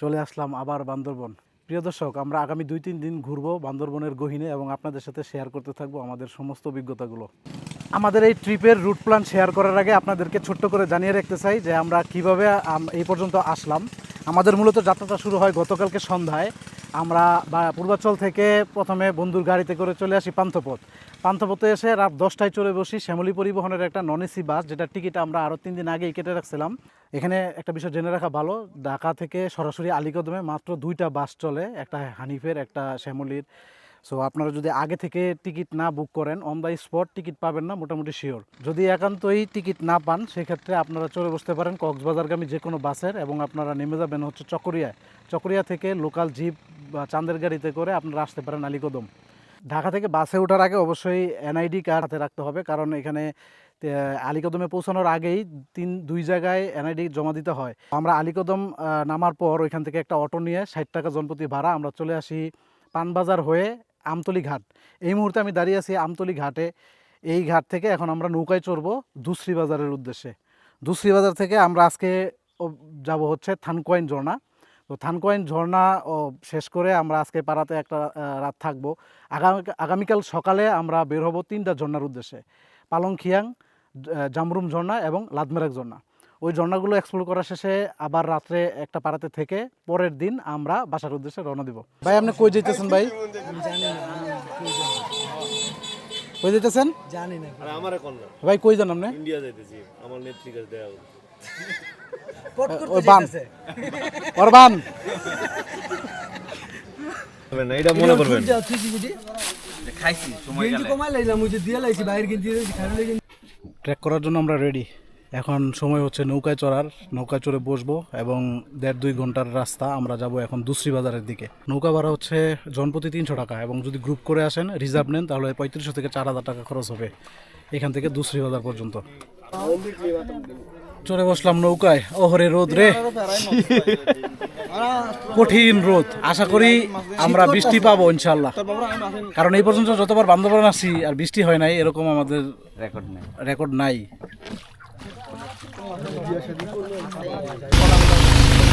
চলে আসলাম আবার বান্দরবন। প্রিয় দর্শক, আমরা আগামী দুই তিন দিন ঘুরবো বান্দরবনের গহিনে এবং আপনাদের সাথে শেয়ার করতে থাকব আমাদের সমস্ত অভিজ্ঞতাগুলো। আমাদের এই ট্রিপের রুট প্ল্যান শেয়ার করার আগে আপনাদেরকে ছোট্ট করে জানিয়ে রাখতে চাই যে আমরা কীভাবে এই পর্যন্ত আসলাম। আমাদের মূলত যাত্রাটা শুরু হয় গতকালকে সন্ধ্যায়। আমরা পূর্বাচল থেকে প্রথমে বন্ধুর গাড়িতে করে চলে আসি পান্থপথ। পান্থপথে এসে রাত দশটায় চলে বসি শ্যামলী পরিবহনের একটা নন এসি বাস যেটা টিকিট আমরা আরও তিন দিন আগেই কেটে রাখছিলাম। এখানে একটা বিষয় জেনে রাখা ভালো, ঢাকা থেকে সরাসরি আলিকদমে মাত্র দুইটা বাস চলে, একটা হানিফের, একটা শ্যামলীর। সো আপনারা যদি আগে থেকে টিকিট না বুক করেন অন দ্য স্পট টিকিট পাবেন না, মোটামুটি শিওর যদি একান্তই টিকিট না পান, সেক্ষেত্রে আপনারা চলে বসতে পারেন কক্সবাজারগামী যে কোনো বাসের এবং আপনারা নেমে যাবেন হচ্ছে চকরিয়ায়। চকরিয়া থেকে লোকাল জিপ বা চাঁদের গাড়িতে করে আপনারা আসতে পারেন আলিকদম। ঢাকা থেকে বাসে ওঠার আগে অবশ্যই এনআইডি কার্ড হাতে রাখতে হবে, কারণ এখানে আলিকদমে পৌঁছানোর আগেই তিন, দুই জায়গায় এনআইডি জমা দিতে হয়। আমরা আলিকদম নামার পর ওইখান থেকে একটা অটো নিয়ে ষাট টাকা জনপ্রতি ভাড়া আমরা চলে আসি পানবাজার হয়ে আমতলি ঘাট। এই মুহূর্তে আমি দাঁড়িয়ে আছি আমতলি ঘাটে। এই ঘাট থেকে এখন আমরা নৌকায় চড়বো দুশ্রী বাজারের উদ্দেশ্যে। দুশ্রী বাজার থেকে আমরা আজকে যাব হচ্ছে থানকোয়াইন ঝর্ণা। তো থানকোয়াইন ঝর্ণা শেষ করে আমরা আজকে পাড়াতে একটা রাত থাকব। আগামী, আগামীকাল সকালে আমরা বের হব তিনটা ঝর্ণার উদ্দেশ্যে। পালংখিয়াং জামরুম ঝর্ণা এবং লাদমেরাক ঝর্ণা। ওই ঝর্ণাগুলো এক্সপ্লোর করা শেষে আবার রাত্রে একটা পাড়াতে থেকে পরের দিন আমরা বাসার উদ্দেশ্যে রওনা দিব। ভাই আপনি কই যেতেছেন ভাই? কই যেতেছেন জানি না আর আমারে কোন না। ভাই কই যান আপনি? ইন্ডিয়া যাইতেছি আমার নেত্রী কাছে দেয়া হলো। পট করতে যাইতেছে। অরবান এটা মনে করবেন। যা খাইছি সময় গেলে। কমাই লাইলাম মুঝে দিয়ে লাইছি বাইরে কিনতে দিয়েছি খাই লাগি ট্রেক করার জন্য আমরা রেডি এখন সময় হচ্ছে নৌকায় চড়ার নৌকায় চড়ে বসবো এবং দেড় দুই ঘণ্টার রাস্তা আমরা যাব এখন দুশ্রী বাজারের দিকে। নৌকা ভাড়া হচ্ছে জনপ্রতি তিনশো টাকা এবং যদি গ্রুপ করে আসেন রিজার্ভ নেন তাহলে পঁয়ত্রিশশো থেকে চার হাজার টাকা খরচ হবে এখান থেকে দুশ্রী বাজার পর্যন্ত। চড়ে বসলাম নৌকায়। ওহরে রোদ রে। কঠিন রোদ। আশা করি আমরা বৃষ্টি পাবো ইনশাল্লাহ কারণ এই পর্যন্ত যতবার বান্ধবন আসি আর বৃষ্টি হয় নাই এরকম আমাদের রেকর্ড নেই। রেকর্ড নাই। Thank you.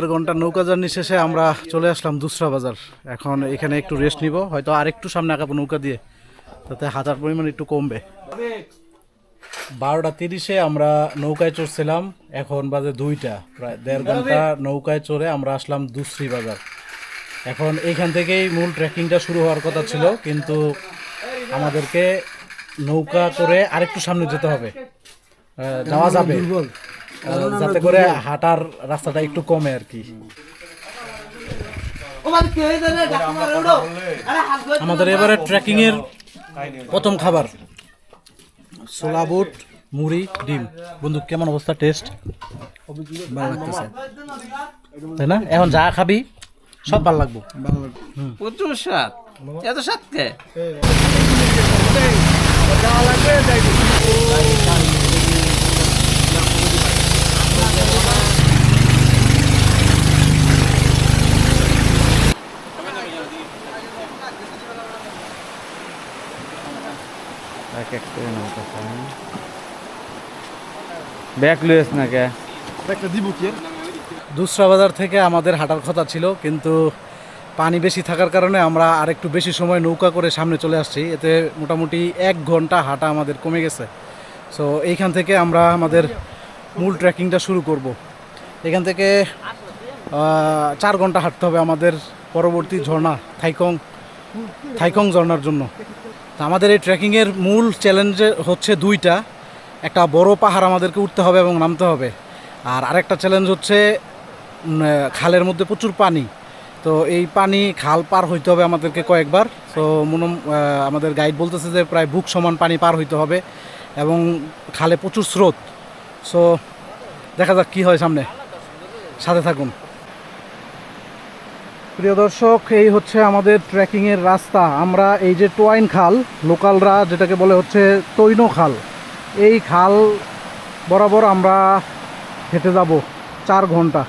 দেড় ঘণ্টা নৌকা জার্নি শেষে আমরা চলে আসলাম দুসরা বাজার। এখন এখানে একটু রেস্ট নিব হয়তো আর একটু সামনে আঁকাবো নৌকা দিয়ে তাতে হাজার পরিমাণ একটু কমবে। বারোটা তিরিশে আমরা নৌকায় চড়ছিলাম এখন বাজে দুইটা প্রায় দেড় ঘণ্টা নৌকায় চড়ে আমরা আসলাম দুশ্রী বাজার। এখন এইখান থেকেই মূল ট্রেকিংটা শুরু হওয়ার কথা ছিল কিন্তু আমাদেরকে নৌকা করে আরেকটু সামনে যেতে হবে। যাওয়া যাবে। যাতে করে হাঁটার রাস্তাটা একটু কমে আর কি আমাদের এবারে ট্রেকিং এর প্রথম খাবার ছোলা বুট মুড়ি ডিম বন্ধু কেমন অবস্থা টেস্ট ভালো লাগতেছে তাই না এখন যা খাবি সব ভালো লাগবো প্রচুর স্বাদ এত স্বাদ কে ব্যাক লুয়েস না কে? দুসরা বাজার থেকে আমাদের হাঁটার কথা ছিল কিন্তু পানি বেশি থাকার কারণে আমরা আরেকটু বেশি সময় নৌকা করে সামনে চলে আসছি। এতে মোটামুটি এক ঘণ্টা হাঁটা আমাদের কমে গেছে। সো এইখান থেকে আমরা আমাদের মূল ট্রেকিংটা শুরু করব। এখান থেকে চার ঘণ্টা হাঁটতে হবে আমাদের পরবর্তী ঝর্ণা, থাইকং থাইকং ঝর্ণার জন্য। তো আমাদের এই ট্রেকিংয়ের মূল চ্যালেঞ্জ হচ্ছে দুইটা। একটা বড় পাহাড় আমাদেরকে উঠতে হবে এবং নামতে হবে। আর আরেকটা চ্যালেঞ্জ হচ্ছে খালের মধ্যে প্রচুর পানি। তো এই পানি খাল পার হইতে হবে আমাদেরকে কয়েকবার। তো মনে আমাদের গাইড বলতেছে যে প্রায় বুক সমান পানি পার হইতে হবে এবং খালে প্রচুর স্রোত। সো দেখা যাক কী হয় সামনে। সাথে থাকুন। প্রিয় দর্শক, এই হচ্ছে আমাদের ট্রেকিংয়ের রাস্তা। আমরা এই যে টোয়াইন খাল, লোকালরা যেটাকে বলে হচ্ছে তৈন খাল, এই খাল বরাবর আমরা হেঁটে যাব চার ঘণ্টা।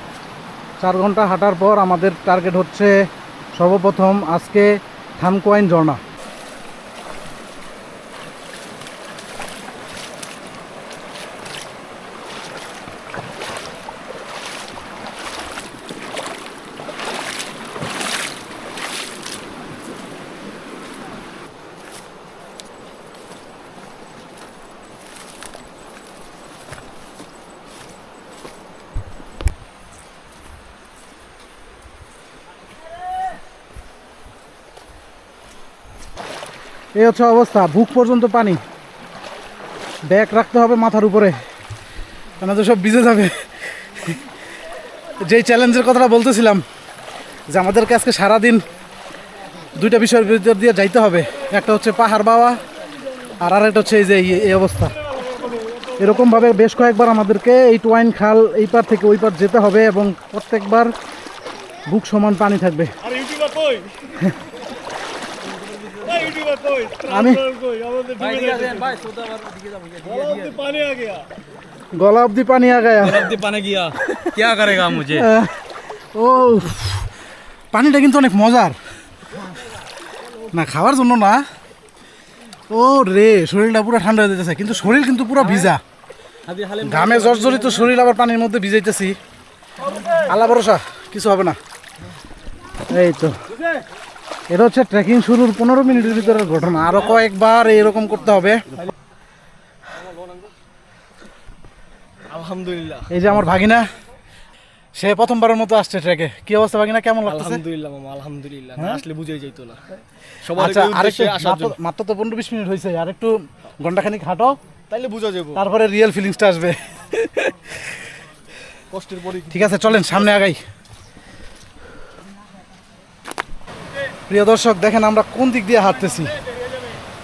চার ঘণ্টা হাঁটার পর আমাদের টার্গেট হচ্ছে সর্বপ্রথম আজকে থানকোয়াইন ঝর্ণা। এই হচ্ছে অবস্থা বুক পর্যন্ত পানি। ব্যাগ রাখতে হবে মাথার উপরে কেন সব ভিজে যাবে। যেই চ্যালেঞ্জের কথাটা বলতেছিলাম, যে আমাদেরকে আজকে সারাদিন দুইটা বিষয়ের ভিতর দিয়ে যাইতে হবে। একটা হচ্ছে পাহাড় বাওয়া, আর আরেকটা হচ্ছে এই যে এই- এই অবস্থা। এরকমভাবে বেশ কয়েকবার আমাদেরকে এই টোয়াইন খাল এই পার থেকে ওই পার যেতে হবে এবং প্রত্যেকবার বুক সমান পানি থাকবে আরে ইউটিউবার কই এই ইউটিউবার কই আমি কই আমাদের ডুবে যাচ্ছে বলো তো পানি আ গয়া গলা অব্দি পানি আ গায়া পানে গিয়া क्या करेगा मुझे আহ, ও পানিটা কিন্তু অনেক মজার না খাওয়ার জন্য না ও রে শরীরটা পুরো ঠান্ডা হয়ে যেতেছে কিন্তু শরীর কিন্তু পুরো ভিজা ঘামে জর্জরিত শরীর আবার পানির মধ্যে ভিজাইতেছি আল্লাহ ভরসা কিছু হবে না এই তো এটা হচ্ছে ট্রেকিং শুরুর পনেরো মিনিটের ভিতরের ঘটনা। আরও কয়েকবার এরকম করতে হবে। আলহামদুলিল্লাহ। এই যে আমার ভাগিনা সে প্রথমবারের মতো আসছে ট্রেকে কি অবস্থা ভাগিনা? কেমন লাগতেছে? আলহামদুলিল্লাহ মামা আলহামদুলিল্লাহ। না আসলে বুঝাই যাইতো না। আচ্ছা সবার আরেকটু মাত্র- মাত্র তো পনেরো বিশ মিনিট হয়েছে আর একটু ঘন্টাখানিক হাঁটো তাইলে বুঝা যাব তারপরে রিয়েল ফিলিংসটা আসবে। কষ্টের পরে ঠিক আছে চলেন সামনে আগাই। প্রিয় দর্শক, দেখেন আমরা কোন দিক দিয়ে হাঁটতেছি।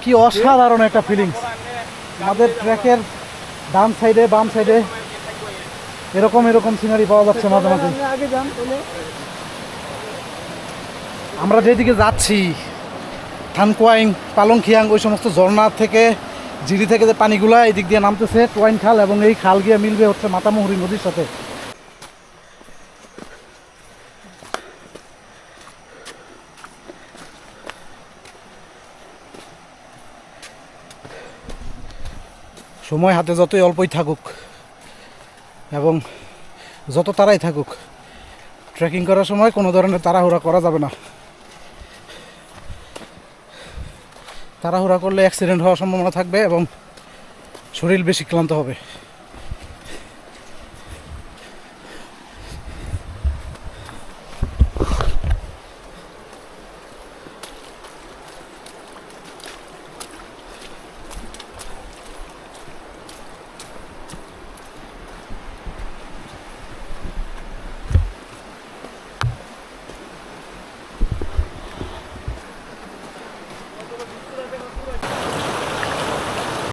কি অসাধারণ একটা ফিলিংস আমাদের ট্র্যাকের ডান সাইডে বাম সাইডে এরকম এরকম সিনারি পাওয়া যাচ্ছে মাঝে মাঝে। আমরা যেদিকে যাচ্ছি, থানকোয়াইং, পালংখিয়াং, ওই সমস্ত ঝর্ণা থেকে জিরি থেকে যে পানিগুলা এই দিক দিয়ে নামতেছে টোয়াইন খাল এবং এই খাল গিয়ে মিলবে হচ্ছে মাতামুহুরি নদীর সাথে। সময় হাতে যতই অল্পই থাকুক এবং যত তারাই থাকুক ট্রেকিং করার সময় কোনো ধরনের তাড়াহুড়া করা যাবে না। তাড়াহুড়া করলে অ্যাক্সিডেন্ট হওয়ার সম্ভাবনা থাকবে এবং শরীর বেশি ক্লান্ত হবে।